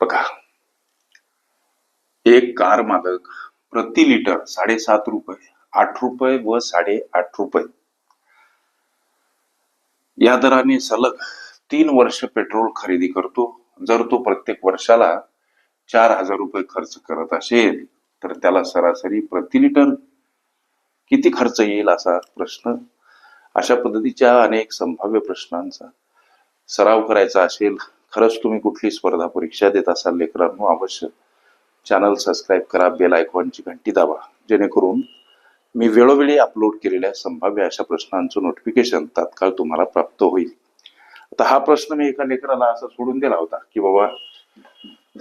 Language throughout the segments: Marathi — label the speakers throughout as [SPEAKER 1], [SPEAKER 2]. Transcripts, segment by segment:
[SPEAKER 1] बघा. एक कार मालक प्रति लिटर साडेसात रुपये आठ रुपये व साडे आठ रुपये. या दराने सलग तीन वर्ष पेट्रोल खरेदी करतो. जर तो प्रत्येक वर्षाला चार हजार रुपये खर्च करत असेल तर त्याला सरासरी प्रति लिटर किती खर्च येईल असा प्रश्न अशा पद्धतीच्या अनेक संभाव्य प्रश्नांचा सराव करायचा असेल. खरंच तुम्ही कुठली स्पर्धा परीक्षा देत असाल लेकरांनो अवश्य चॅनल सबस्क्राईब करा बेल आयकॉनची घंटी दाबा जेणेकरून मी वेळोवेळी अपलोड केलेल्या संभाव्य अशा प्रश्नांचं नोटिफिकेशन तात्काळ तुम्हाला प्राप्त होईल. आता हा प्रश्न मी एका लेकराला असा सोडून दिला होता की बाबा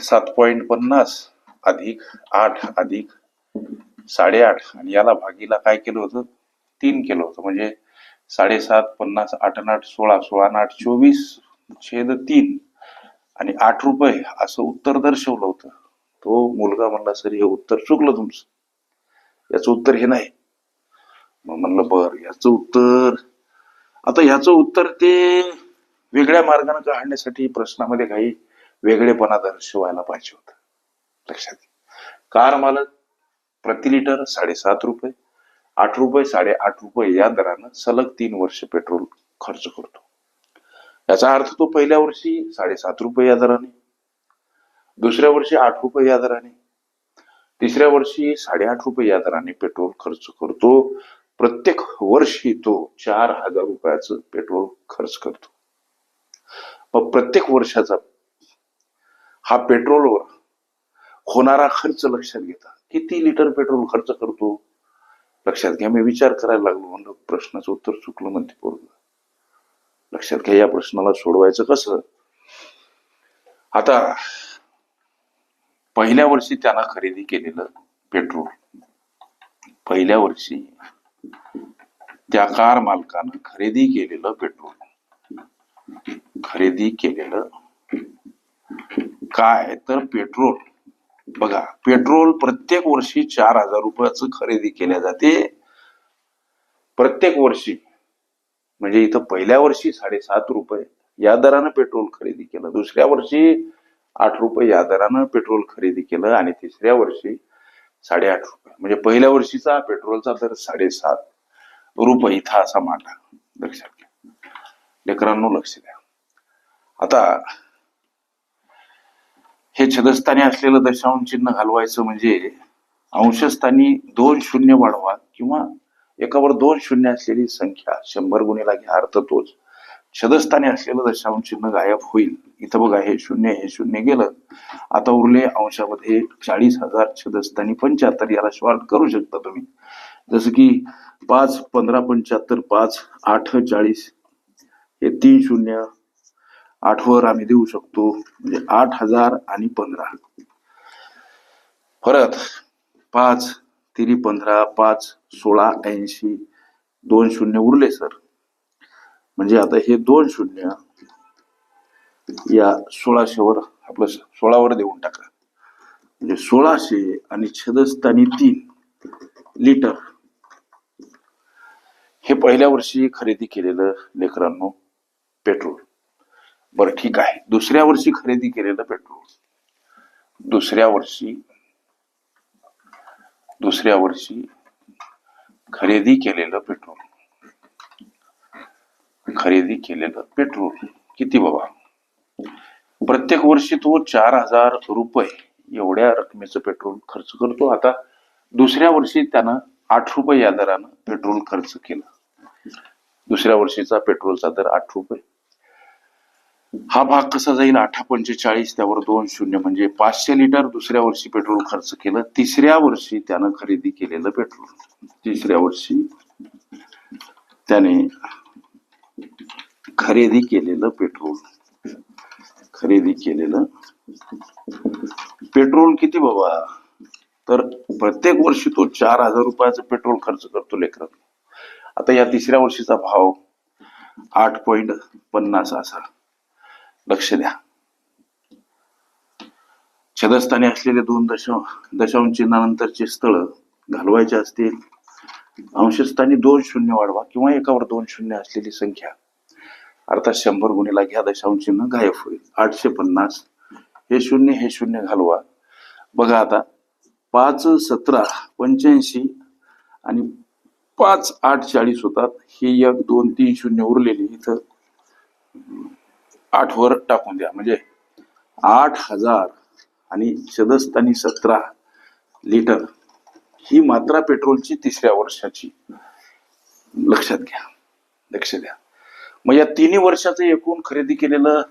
[SPEAKER 1] सात पॉईंट पन्नास अधिक आठ अधिक साडेआठ आणि याला भागीला काय केलं होतं? तीन केलं होतं. म्हणजे साडेसात पन्नास आठ आठ सोळा सोळा आठ चोवीस छेद तीन. आणि आठ रुपये असं उत्तर दर्शवलं होतं. तो मुलगा म्हणला सर हे उत्तर चुकलं तुमचं. याचं उत्तर हे नाही. मग म्हणलं बर याचं उत्तर आता ह्याचं उत्तर ते वेगळ्या मार्गाने काढण्यासाठी प्रश्नामध्ये काही वेगळेपणा दर्शवायला पाहिजे होत. लक्षात कार मालक प्रति लिटर साडेसात रुपये आठ रुपये साडेआठ रुपये या दरानं सलग तीन वर्ष पेट्रोल खर्च करतो. याचा अर्थ तो पहिल्या वर्षी साडेसात रुपये या दराने दुसऱ्या वर्षी आठ रुपये या दराने तिसऱ्या वर्षी साडेआठ रुपये या दराने पेट्रोल खर्च करतो. प्रत्येक वर्षी तो चार हजार रुपयाचं पेट्रोल खर्च करतो. मग प्रत्येक वर्षाचा हा पेट्रोलवर होणारा खर्च लक्षात घेता. किती लिटर पेट्रोल खर्च करतो? लक्षात घ्या मी विचार करायला लागलो म्हणलं प्रश्नाचं उत्तर चुकलं म्हणते पोरग. लक्षात घ्या या प्रश्नाला सोडवायचं कसं? आता पहिल्या वर्षी त्यांना खरेदी केलेलं पेट्रोल. पहिल्या वर्षी त्या कार मालकानं खरेदी केलेलं पेट्रोल. खरेदी केलेलं काय तर पेट्रोल. बघा पेट्रोल प्रत्येक वर्षी चार हजार रुपयाचं खरेदी केल्या जाते. प्रत्येक वर्षी म्हणजे इथं पहिल्या वर्षी साडेसात रुपये या दरानं पेट्रोल खरेदी केलं. दुसऱ्या वर्षी आठ रुपये या दरानं पेट्रोल खरेदी केलं आणि तिसऱ्या वर्षी साडेआठ रुपये. म्हणजे पहिल्या वर्षीचा पेट्रोलचा दर साडेसात रुपये. इथं असा मांडला लक्षात घ्या. लेकरांनो लक्ष द्या. आता हे छदस्थानी असलेलं दशांश चिन्ह घालवायचं म्हणजे अंशस्थानी दोन शून्य वाढवा किंवा एकावर दोन शून्य असलेली संख्या शंभर गुणीला घ्या अर्थ तोच. छदस्थानी असलेलं दशांश चिन्ह गायब होईल. इथं बघा हे शून्य हे शून्य गेलं. आता उरले अंशामध्ये चाळीस हजार छदस्थानी पंच्याहत्तर याला शॉर्ट करू शकता तुम्ही. जसं की पाच पंधरा पंच्याहत्तर पाच आठ चाळीस हे तीन शून्य आठवर आम्ही देऊ शकतो म्हणजे आठ हजार आणि पंधरा. परत पाच तिरी पंधरा पाच सोळा ऐंशी दोन शून्य उरले सर. म्हणजे आता हे दोन शून्य या सोळाशेवर आपलं सोळावर देऊन टाका. म्हणजे सोळाशे आणि छदस्थानी तीन लिटर हे पहिल्या वर्षी खरेदी केलेलं लेकरांनो पेट्रोल. बरं ठीक आहे. दुसऱ्या वर्षी खरेदी केलेलं पेट्रोल. दुसऱ्या वर्षी दुसऱ्या वर्षी खरेदी केलेलं पेट्रोल. खरेदी केलेलं पेट्रोल. किती बाबा? प्रत्येक वर्षी तो चार हजार रुपये एवढ्या रकमेचं पेट्रोल खर्च करतो. आता दुसऱ्या वर्षी त्यानं आठ रुपये या दरानं पेट्रोल खर्च केलं. दुसऱ्या वर्षीचा पेट्रोलचा दर आठ रुपये. हा भाग कसा जाईल आठा पंचेचाळीस त्यावर दोन शून्य. म्हणजे पाचशे लिटर दुसऱ्या वर्षी पेट्रोल खर्च केलं. तिसऱ्या वर्षी त्यानं खरेदी केलेलं पेट्रोल. तिसऱ्या वर्षी त्याने खरेदी केलेलं पेट्रोल. खरेदी केलेलं पेट्रोल किती बाबा? तर प्रत्येक वर्षी तो चार हजार रुपयाचं पेट्रोल खर्च करतो लेकरात आता या तिसऱ्या वर्षीचा भाव आठ पॉइंट पन्नास असा. लक्ष द्या. छदस्थानी असलेले दोन दश दशांश चिन्हानंतरचे स्थळ घालवायचे असतील अंशस्थानी दोन शून्य वाढवा किंवा एकावर दोन शून्य असलेली संख्या. अर्थात शंभर गुणीला घ्या दशांश चिन्ह गायब होईल. आठशे पन्नास हे शून्य हे शून्य घालवा. बघा आता पाच सतरा पंच्याऐंशी आणि पाच आठ चाळीस होतात हे एक दोन तीन शून्य उरलेली इथं. आठ वर टाकून द्या. म्हणजे आठ हजार आणि सदस्तानी सतरा लिटर ही मात्रा पेट्रोलची तिसऱ्या वर्षाची. लक्षात घ्या. लक्ष द्या. मग या तिन्ही वर्षाचं एकूण खरेदी केलेलं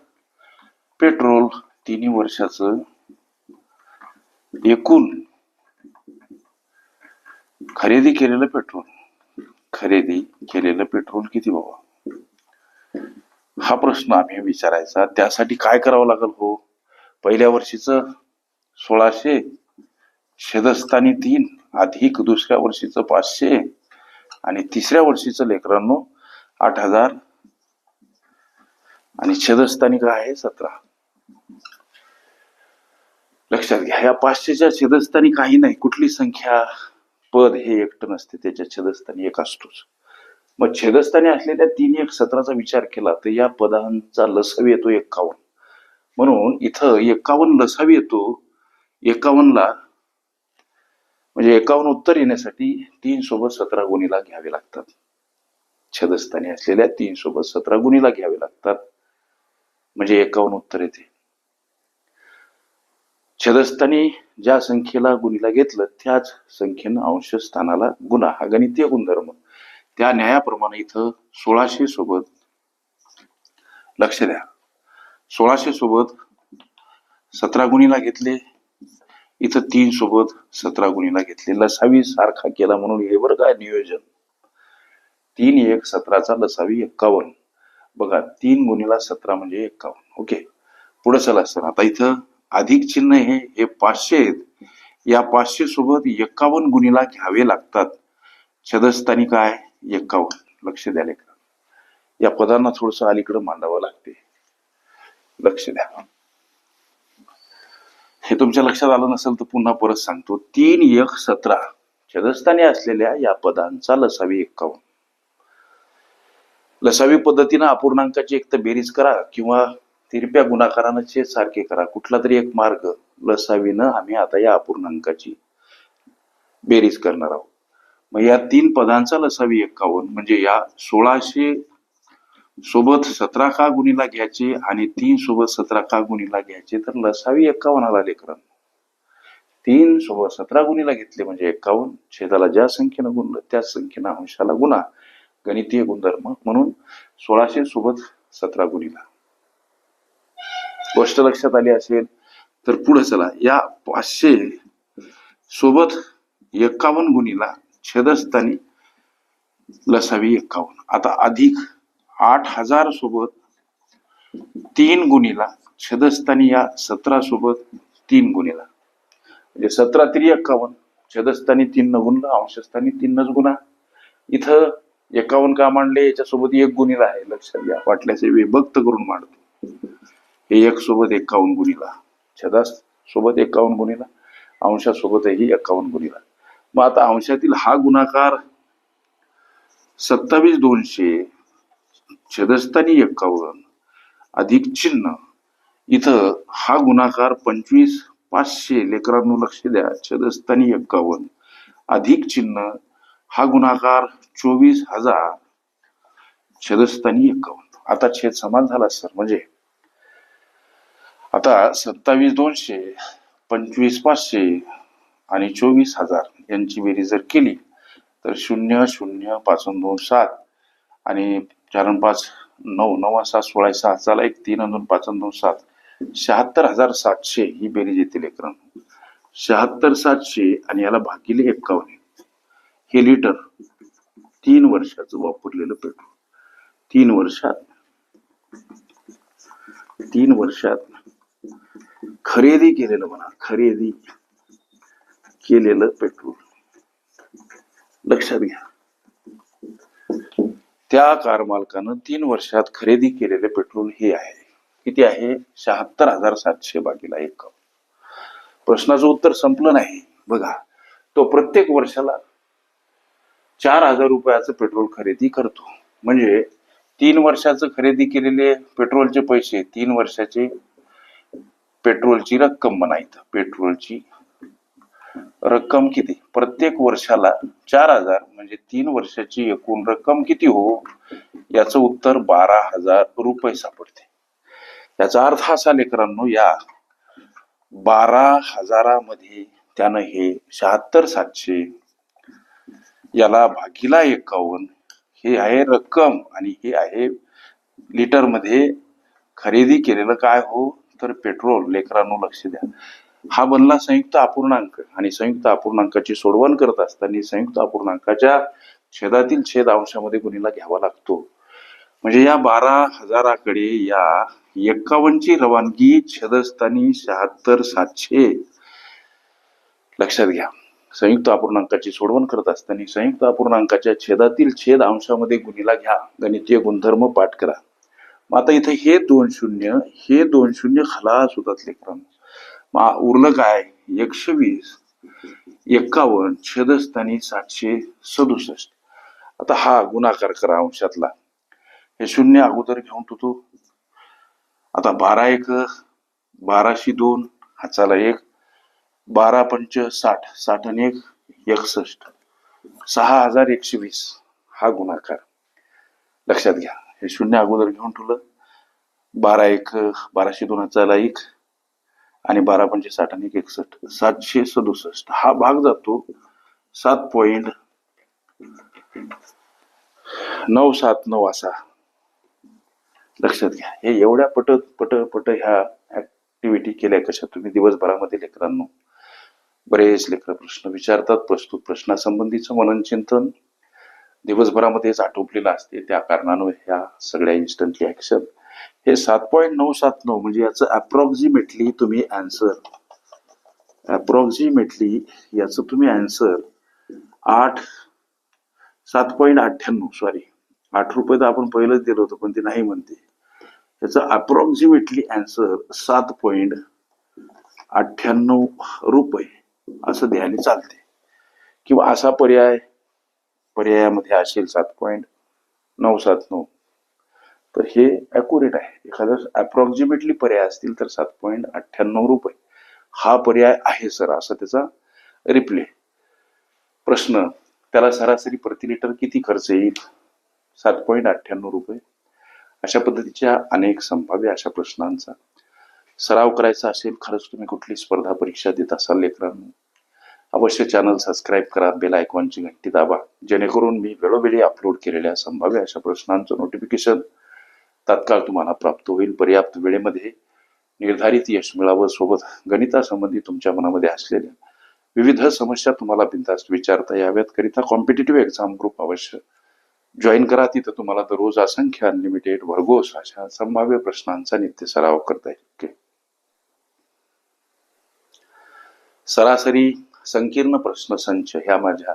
[SPEAKER 1] पेट्रोल तिन्ही वर्षाचं एकूण खरेदी केलेलं पेट्रोल. खरेदी केलेलं पेट्रोल किती बाबा? हा प्रश्न आम्ही विचारायचा त्यासाठी काय करावं लागेल हो? पहिल्या वर्षीचं सोळाशे शेदस्थानी तीन अधिक दुसऱ्या वर्षीचं पाचशे आणि तिसऱ्या वर्षीचं लेकरांनो आठ हजार. आणि छेदस्थानी काय आहे? सतरा. लक्षात घ्या या पाचशेच्या छेदस्थानी काही नाही कुठली संख्या? पद हे एकटं नसते त्याच्या छेदस्थानी एक असतोच. मग छेदस्थानी असलेल्या तीन एक सतराचा विचार केला तर या पदांचा लसावी येतो एक्कावन्न म्हणून इथं एक्कावन्न लसावी येतो एकावन्नला म्हणजे एकावन्न उत्तर येण्यासाठी तीन सोबत सतरा गुणीला घ्यावे लागतात. छदस्थानी असलेल्या तीन सोबत सतरा गुणीला घ्यावे लागतात. म्हणजे एकावन्न उत्तर येते. छदस्थानी ज्या संख्येला गुणीला घेतलं त्याच संख्येनं अंश स्थानाला गुणा हा गणितीय गुणधर्म. त्या न्यायाप्रमाणे इथं सोळाशे सोबत लक्ष द्या. सोळाशे सोबत सतरा गुणीला घेतले. इथं तीन सोबत सतरा गुणीला घेतले. लसावी सारखा केला म्हणून हे बरं काय नियोजन? तीन एक सतराचा लसावी एक्कावन्न. बघा तीन गुणीला सतरा म्हणजे एक्कावन्न. ओके. पुढे चला सर. आता इथं अधिक चिन्ह हे हे पाचशे आहेत. या पाचशे सोबत एक्कावन्न गुणीला घ्यावे लागतात. छदस्थानी काय? एक्कावन्न लक्ष द्या लेकरा. या पदांना थोडस अलीकडे मांडावं लागते. लक्ष द्या. हे तुमच्या लक्षात आलं नसेल तर पुन्हा परत सांगतो. तीन एक सतरा. छदस्थानी असलेल्या या पदांचा लसावी एक्कावन्न लसावी पद्धतीनं अपूर्णांकाची एक तर बेरीज करा किंवा तिरप्या गुणाकारानं छेद सारखे करा. कुठला तरी एक मार्ग लसावीनं आम्ही आता या अपूर्णांकाची बेरीज करणार आहोत. मग या तीन पदांचा लसावी एक्कावन्न. म्हणजे या सोळाशे सोबत सतरा का गुणीला घ्यायचे आणि तीन सोबत सतरा का गुणीला घ्यायचे तर लसावी एक्कावन्न आला तीन सोबत सतरा गुणीला घेतले म्हणजे एक्कावन्न. छेदाला ज्या संख्येनं गुणलं त्याच संख्येनं अंशाला गुणा. गणितीय गुणधर्म म्हणून सोळाशे सोबत सतरा गुणीला. गोष्ट लक्षात आली असेल तर पुढे चला. या पाचशे सोबत एक्कावन्न गुणीला छेदस्थानी लसावी एक्कावन्न आता अधिक आठ हजार सोबत तीन गुणीला छेदस्थानी या सतरा सोबत तीन गुणीला. म्हणजे सतरा तरी एक्कावन्न छेदस्थानी तीन न गुणलं अंशस्थानी तीनच गुणा. इथं एकावन्न का मांडले? याच्यासोबत एक गुणीला आहे. लक्षात घ्या वाटल्याचे विभक्त करून मांडतो. हे एक सोबत एकावन्न गुणीला. छदास सोबत एकावन्न गुणीला. अंशासोबतही एकावन्न गुणीला. मग आता अंशातील हा गुणाकार सत्तावीस दोनशे छदस्थानी एक्कावन्न अधिक चिन्ह. इथं हा गुणाकार पंचवीस पाचशे लेकरांनो लक्ष द्या. छदस्थानी एक्कावन्न अधिक चिन्ह. हा गुणाकार चोवीस हजार छदस्थानी एक्कावन्न आता छेद समान झाला सर. म्हणजे आता सत्तावीस दोनशे पंचवीस पाचशे आणि चोवीस हजार. यांची बेरीज जर केली तर शून्य शून्यपासून दोन सात आणि चार पाच नऊ नऊ सात सोळा सात झाला एक तीन दोन पाच दोन सात शहात्तर हजार सातशे ही बेरीज येते लेकरं शहात्तर सातशे आणि याला भागिले एक्कावन्न हे लिटर तीन वर्षाचं वापरलेलं पेट्रोल. तीन वर्षात तीन वर्षात खरेदी केलेलं म्हणा खरेदी केलेलं पेट्रोल. लक्षात घ्या त्या कार मालकानं तीन वर्षात खरेदी केलेले पेट्रोल हे आहे. किती आहे? शहात्तर हजार सातशे बाकीला एक. प्रश्नाचं उत्तर संपलं नाही. बघा तो प्रत्येक वर्षाला चार हजार रुपयाचं पेट्रोल खरेदी करतो. म्हणजे तीन वर्षाचं खरेदी केलेले पेट्रोलचे पैसे तीन वर्षाचे पेट्रोलची रक्कम म्हणा पेट्रोलची रक्कम किती? प्रत्येक वर्षाला चार हजार म्हणजे तीन वर्षाची एकूण रक्कम किती हो? याचं उत्तर बारा हजार रुपये सापडते. याचा अर्थ असा लेकरांनो या बारा हजारामध्ये त्यानं हे शहात्तर सातशे याला भागीला एकावन्न हे आहे रक्कम आणि हे आहे लिटरमध्ये खरेदी केलेलं काय हो? तर पेट्रोल लेकरांनो लक्ष द्या. हा बनला संयुक्त अपूर्णांक. आणि संयुक्त अपूर्णांकाची सोडवण करत असताना संयुक्त अपूर्णांकाच्या छेदातील छेद अंशामध्ये गुणीला घ्यावा लागतो. म्हणजे या बारा हजाराकडे या एक्कावन्नची रवानगी छेदस्थानी शहात्तर सातशे लक्षात घ्या. संयुक्त अपूर्णांकाची सोडवण करत असताना संयुक्त अपूर्णांकाच्या छेदातील छेद अंशामध्ये गुणीला घ्या. गणितीय गुणधर्म पाठ करा. मग आता इथे हे दोन शून्य हे दोन शून्य खलास होतात लेकरांनो उरलं काय? एकशे वीस एक्कावन्न छेदस्थानी सातशे सदुसष्ट. आता हा गुणाकार करा अंशातला. हे शून्य अगोदर घेऊन तो आता बारा एक बाराशे दोन हाचाला एक. बारा पंच साठ साठ आणि एक एकसष्ट. सहा हजार एकशे वीस हा गुणाकार. लक्षात घ्या. हे शून्य अगोदर घेऊन ठेवलं. बारा एक बाराशे दोन हजार एक. आणि बारा पंचे साठ आणि एक एकसष्ट सातशे सदुसष्ट. हा भाग जातो सात पॉइंट नऊ सात नऊ असा. लक्षात घ्या. हे एवढ्या पट पट पट ह्या ऍक्टिव्हिटी केल्या कशा तुम्ही दिवसभरामध्ये लेकरांनो? बरेच लेकर प्रश्न विचारतात प्रस्तुत प्रश्नासंबंधीचं मनन चिंतन. दिवसभरामध्येच आटोपलेलं असते. त्या कारणानं ह्या सगळ्या इन्स्टंटली ऍक्शन हे सात पॉईंट नऊ सात नऊ म्हणजे याचं अप्रॉक्झिमेटली तुम्ही अँसर अप्रॉक्झिमेटली याचं तुम्ही अँसर आठ सात पॉईंट अठ्ठ्याण्णव सॉरी आठ रुपये तर आपण पहिलंच दिलं होतं पण ते नाही म्हणते. याचं अप्रॉक्झिमेटली अँसर सात पॉईंट अठ्ठ्याण्णव रुपये. असं ध्यानी चालते. किंवा असा पर्याय पर्यायामध्ये असेल सात पॉईंट नऊ सात नऊ. तर हे अॅक्युरेट आहे. एखादा अप्रॉक्सिमेटली पर्याय असतील तर सात पॉईंट अठ्ठ्याण्णव रुपये. हा पर्याय आहे सर असा त्याचा रिप्ले प्रश्न त्याला सरासरी प्रति लिटर किती खर्च येईल? सात पॉईंट अठ्ठ्याण्णव रुपये. अशा पद्धतीच्या अनेक संभाव्य अशा प्रश्नांचा सराव करायचा असेल खरंच तुम्ही कुठली स्पर्धा परीक्षा देत असाल लेकरांनो? अवश्य चॅनल सबस्क्राईब करा बेल आयकॉनची घंटी दाबा. जेणेकरून मी वेळोवेळी अपलोड केलेल्या संभाव्य अशा प्रश्नांचं नोटिफिकेशन तात्काळ तुम्हाला प्राप्त होईल. पर्याप्त वेळेमध्ये निर्धारित यश मिळावं. सोबत गणितासंबंधी तुमच्या मनामध्ये असलेल्या विविध समस्या तुम्हाला बिंदास्त विचारता याव्यात. करिता कॉम्पिटेटिव्ह एक्झाम ग्रुप अवश्य जॉईन करा. तिथं तुम्हाला दररोज असंख्य अनलिमिटेड वर्गोस अशा संभाव्य प्रश्नांचा नित्य सराव करता येईल. सरासरी संकीर्ण प्रश्न संच ह्या माझ्या